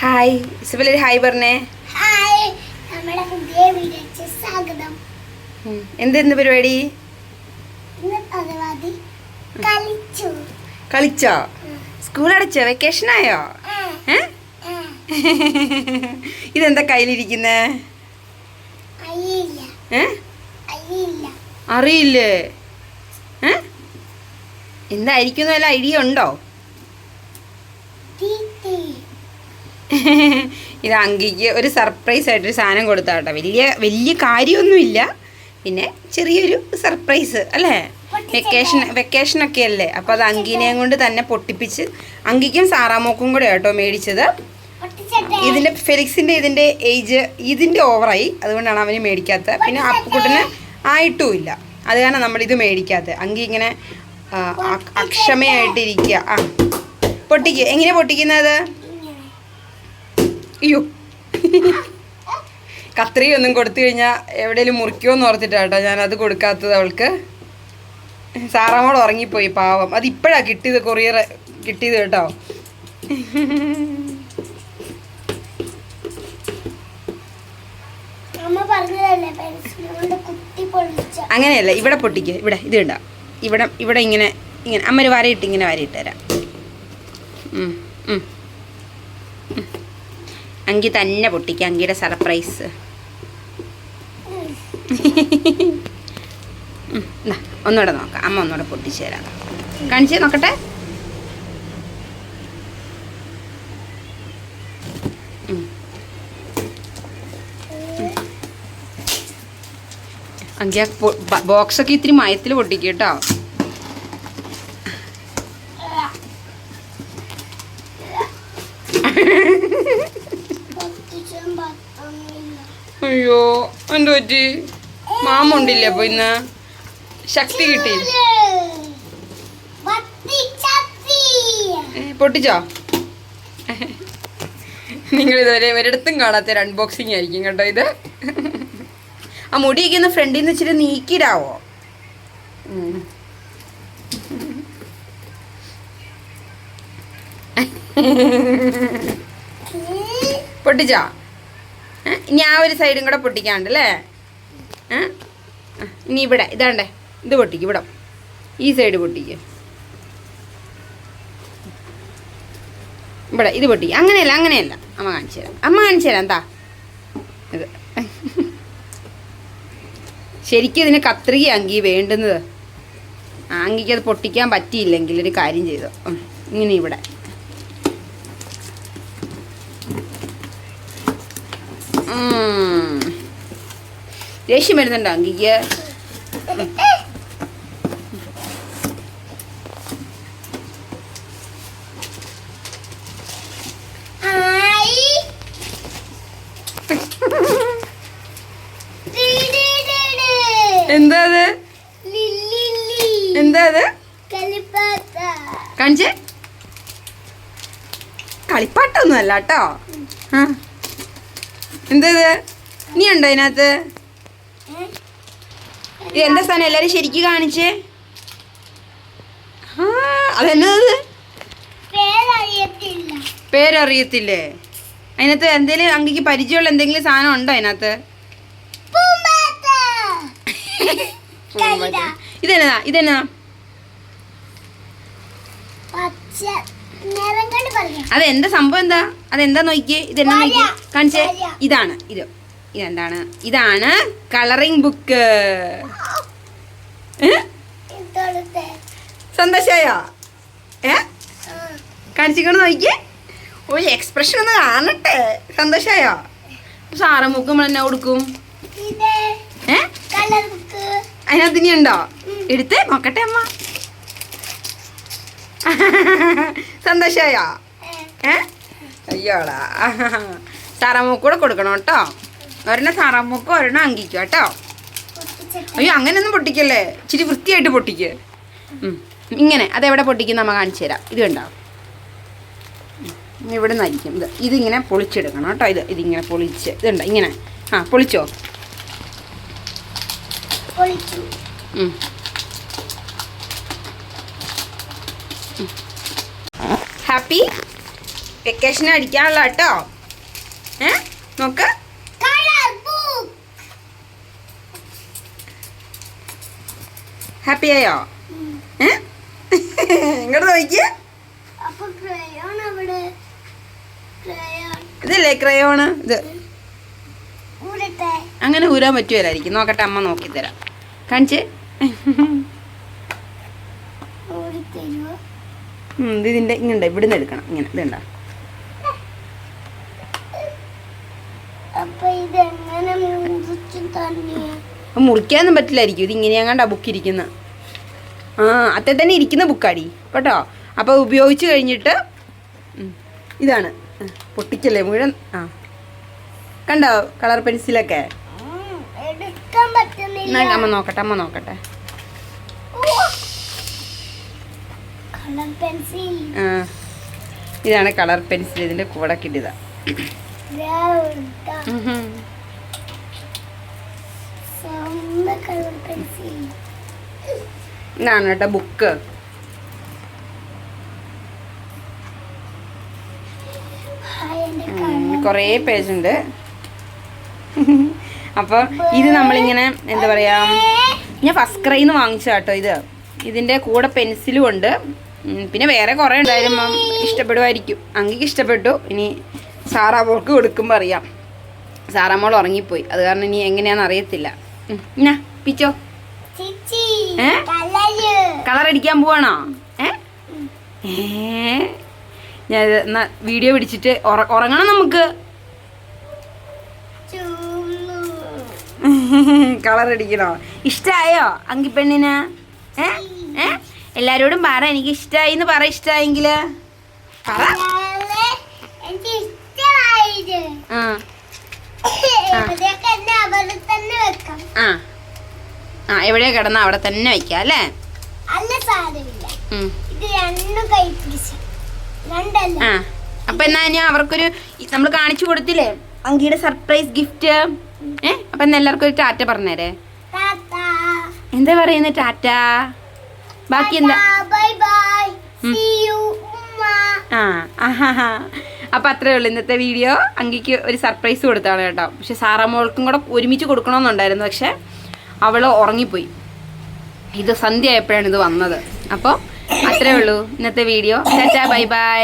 Hi ഇസബലൊരു hi പറഞ്ഞേ. Hi നമ്മുടെ പുതിയ വീഡിയോയ്ക്ക് സ്വാഗതം. എന്തെന്ന് പരിപാടി? കളിച്ചു. കളിച്ചോ? സ്കൂൾ അടച്ചോ? വെക്കേഷൻ ആയോ? ഇതെന്താ കയ്യിലിരിക്കുന്നേ? അറിയില്ലേ. ഏ? എന്തായിരിക്കും വല്ല ഐഡിയ ഉണ്ടോ? ഇത് അങ്കിക്ക് ഒരു സർപ്രൈസ് ആയിട്ടൊരു സാധനം കൊടുത്താട്ടോ. വലിയ വലിയ കാര്യമൊന്നുമില്ല. പിന്നെ ചെറിയൊരു സർപ്രൈസ് അല്ലേ? വെക്കേഷൻ വെക്കേഷനൊക്കെ അല്ലേ അപ്പോൾ അത് അങ്കിനെയും കൊണ്ട് തന്നെ പൊട്ടിപ്പിച്ച് അങ്കിക്കും സാറാമോക്കും കൂടെ കേട്ടോ മേടിച്ചത്. ഇതിന്റെ ഇതിന്റെ ഫെലിക്സിന്റെ ഇതിന്റെ ഏജ് ഇതിന്റെ ഓവറായി അതുകൊണ്ടാണ് അവന് മേടിക്കാത്തത് പിന്നെ അപ്പുക്കുട്ടന് ആയിട്ടുമില്ല. അത് കാരണം നമ്മൾ ഇത് മേടിക്കാത്തത് അങ്കി ഇങ്ങനെ അക്ഷമയായിട്ടിരിക്കുക ആ. പൊട്ടിക്കുക എങ്ങനെ പൊട്ടിക്കുന്നത്? അയ്യോ. കത്രി ഒന്നും കൊടുത്തു കഴിഞ്ഞാൽ എവിടെയെങ്കിലും മുറിക്കുമോന്ന് ഓർത്തിട്ടാട്ടോ ഞാനത് അത് കൊടുക്കാത്തത് അവൾക്ക്. സാറാമോട് ഉറങ്ങിപ്പോയി പാവം. അത് ഇപ്പോഴാ കിട്ടിയത് കൊറിയർ കിട്ടിയത് കേട്ടോ. അങ്ങനെയല്ല ഇവിടെ പൊട്ടിക്കുക ഇവിടെ ഇത് കണ്ടോ. ഇവിടെ ഇവിടെ ഇങ്ങനെ ഇങ്ങനെ. അമ്മ ഒരു വരയിട്ട് ഇങ്ങനെ വരയിട്ട് തരാം. ഉം, ഉം. ഉം. അങ്കി തന്നെ പൊട്ടിക്കുക അങ്കിയുടെ സർപ്രൈസ് ഒന്നുകൂടെ നോക്കാം. അമ്മ ഒന്നുകൂടെ പൊട്ടിച്ചു തരാം. കാണിച്ചേ നോക്കട്ടെ. അങ്കി ആ ബോക്സൊക്കെ ഇത്തിരി മയത്തിൽ പൊട്ടിക്കും കേട്ടോ. അയ്യോ എന്ത് പറ്റി? മാമ ഉണ്ടില്ലേ അപ്പൊ ഇന്ന്? ശക്തി കിട്ടി. പൊട്ടിച്ചോ? നിങ്ങൾ ഇതുവരെ ഒരിടത്തും കാണാത്ത ഒരു അൺബോക്സിങ് ആയിരിക്കും കേട്ടോ ഇത്. ആ മുടിയൊക്കെ ഒന്ന് ഫ്രണ്ടിൽ നിന്ന് ഇച്ചിരി നീക്കിടാവോ. പൊട്ടിച്ചോ? ഇനി ആ ഒരു സൈഡും കൂടെ പൊട്ടിക്കാണ്ട് അല്ലേ? ഇനി ഇവിടെ ഇതാണ്ടേ. ഇത് പൊട്ടിക്കും ഇവിടെ. ഈ സൈഡ് പൊട്ടിക്കും. ഇവിടെ ഇത് പൊട്ടിക്കും. അങ്ങനെയല്ല അങ്ങനെയല്ല. അമ്മ കാണിച്ചു തരാം. അമ്മ കാണിച്ചു തരാം എന്താ? ഇത്. ശരിക്കും ഇതിന് കത്രിക അങ്കി വേണ്ടുന്നത്. അത് പൊട്ടിക്കാൻ പറ്റിയില്ലെങ്കിൽ ഒരു കാര്യം ചെയ്തു. ഇങ്ങനെ ഇവിടെ. ദേഷ്യം വരുന്നുണ്ടോ അങ്കിക്ക്. എന്താ അത്? ലില്ലില്ലി. എന്താ അത്? കളിപ്പാട്ട. കാണിച്ചേ? കളിപ്പാട്ടൊന്നും അല്ല കേട്ടോ. ആ. എന്താ ഇത്? നീ ഉണ്ടോ അതിനകത്ത്? ഇത് എന്താ സാധനം? എല്ലാരും ശരിക്കും കാണിച്ചേ. അതെന്നത് പേരറിയത്തില്ല. അതിനകത്ത് എന്തെങ്കിലും അങ്കിക്ക് പരിചയമുള്ള എന്തെങ്കിലും സാധനം ഉണ്ടോ അതിനകത്ത്. ഇതെന്നാ? ഇതെന്നാ? പച്ച അതെന്താ സംഭവം എന്താ? അതെന്താ നോക്കിയേ? ഇതെന്നാ വര. നോക്കിയേ? കാണിച്ചേ. ഇതാണ്. ഇത്. ഇതെന്താണ് ഇതാണ് കളറിംഗ് ബുക്ക് സന്തോഷായോ? ഏ? കാണിച്ചിക്കണ കാണിച്ചിക്കൊണ്ട് നോക്കിയേ? ഒരു എക്സ്പ്രഷൻ ഒന്ന് കാണട്ടെ. സന്തോഷായോ? സാറ് മുക്ക് നമ്മൾ എന്നാ കൊടുക്കും? ഏ? അതിനകത്ത് ഇനി ഉണ്ടോ എടുത്ത് നോക്കട്ടെ അമ്മ. സന്തോഷായോ? ഏ? അയ്യോളാ സാറാമ്മക്ക് കൂടെ കൊടുക്കണം കേട്ടോ. ഒരെണ്ണം സാറാമ്മക്കും ഒരെണ്ണം അങ്കിക്കും കേട്ടോ. അയ്യോ അങ്ങനെയൊന്നും പൊട്ടിക്കല്ലേ? ഇച്ചിരി വൃത്തിയായിട്ട് പൊട്ടിക്ക്. ഉം. ഇങ്ങനെ അതെവിടെ പൊട്ടിക്കും നമ്മൾ കാണിച്ചു തരാം. ഇത് കണ്ടോ. ഇവിടെ നിന്നായിരിക്കും. ഇത് ഇതിങ്ങനെ പൊളിച്ചെടുക്കണം കേട്ടോ. ഇത് ഇതിങ്ങനെ പൊളിച്ച്. ഇതുണ്ടോ ഇങ്ങനെ. ആ പൊളിച്ചോ? പൊളിച്ചു. ഹാപ്പി വെക്കേഷൻ അടിക്കാനുള്ള കേട്ടോ. ഏ? നോക്ക്. കളർ ബുക്ക് ഹാപ്പി ആയോ? ഏ? ഇങ്ങോട്ട് നോക്കിയേ. ഇതല്ലേ ക്രയോണ് ഇത്. അങ്ങനെ ഊരാൻ പറ്റുമല്ലായിരിക്കും നോക്കട്ടെ അമ്മ നോക്കി തരാം കാണിച്ചേ. ഊരി തരുമോ ഇത് ഇതിന്റെ ഇങ്ങനെ നിന്ന് എടുക്കണം. ഇങ്ങനെ ഇതുണ്ട അപ്പൊ മുറിക്കാനൊന്നും പറ്റില്ലായിരിക്കും. ഇത് ഇങ്ങനെയാങ്ങാണ്ടാ ബുക്ക് ഇരിക്കുന്ന. ആ അത്ര തന്നെ ഇരിക്കുന്ന ബുക്കാടി കേട്ടോ? അപ്പോൾ ഉപയോഗിച്ച് കഴിഞ്ഞിട്ട് ഇതാണ്. പൊട്ടിക്കല്ലേ മുഴുവൻ? ആ. കണ്ടോ കളർ പെൻസിലൊക്കെ? അമ്മ നോക്കട്ടെ അമ്മ നോക്കട്ടെ കളർ പെൻസിൽ ആ ഇതാണ് കളർ പെൻസിൽ ഇതിന്റെ കൂടെ കിട്ടിയതാ ഇതാണ് കേട്ടോ ബുക്ക് കൊറേ പേജുണ്ട് അപ്പോൾ ഇത് നമ്മളിങ്ങനെ എന്താ പറയാ ഞാൻ ഫസ്റ്റ് ക്രൈന്ന് വാങ്ങിച്ചു കേട്ടോ ഇത്. ഇതിന്റെ കൂടെ പെൻസിലും ഉണ്ട്. പിന്നെ വേറെ കുറേ ഉണ്ടായാലും ഇഷ്ടപ്പെടുമായിരിക്കും. അങ്കിക്ക് ഇഷ്ടപ്പെട്ടു. ഇനി സാറാമോൾക്ക് കൊടുക്കുമ്പോൾ അറിയാം. സാറാമോൾ ഉറങ്ങിപ്പോയി. അത് കാരണം ഇനി എങ്ങനെയാണെന്ന് അറിയത്തില്ല. എന്നാ പിച്ചോ. ഏ? കളർ അടിക്കാൻ പോവാണോ? ഏ? ഞാൻ എന്നാ വീഡിയോ പിടിച്ചിട്ട് ഉറങ്ങണം നമുക്ക്. കളർ അടിക്കണോ? ഇഷ്ടായോ അങ്കിപ്പെണ്ണിന്? ഏ? ഏ? എല്ലാരോടും പറ എനിക്ക് ഇഷ്ടമായി എന്ന് പറ. ഇഷ്ടമായെങ്കിൽ പറ ആ. ആ. എവിടെയോ കിടന്ന അവിടെ തന്നെ വെക്കാം അല്ലേ? ആ. അപ്പൊ എന്നാ ഞാൻ അവർക്കൊരു നമ്മൾ കാണിച്ചു കൊടുത്തില്ലേ? അങ്കിയുടെ സർപ്രൈസ് ഗിഫ്റ്റ് ഏ? അപ്പൊ എല്ലാവർക്കും ഒരു ടാറ്റ പറഞ്ഞേരെ എന്താ പറയുന്നത് ടാറ്റ? ബാക്കി എന്താ ആ അപ്പം അത്രേ ഉള്ളൂ ഇന്നത്തെ വീഡിയോ. അങ്കിക്ക് ഒരു സർപ്രൈസ് കൊടുത്താണ് കേട്ടോ. പക്ഷെ സാറാമോൾക്കും കൂടെ ഒരുമിച്ച് കൊടുക്കണമെന്നുണ്ടായിരുന്നു. പക്ഷെ അവൾ ഉറങ്ങിപ്പോയി. ഇത് സന്ധ്യ ആയപ്പോഴാണ് ഇത് വന്നത്. അപ്പോൾ അത്രേ ഉള്ളൂ ഇന്നത്തെ വീഡിയോ. ചേച്ചാ bye bye.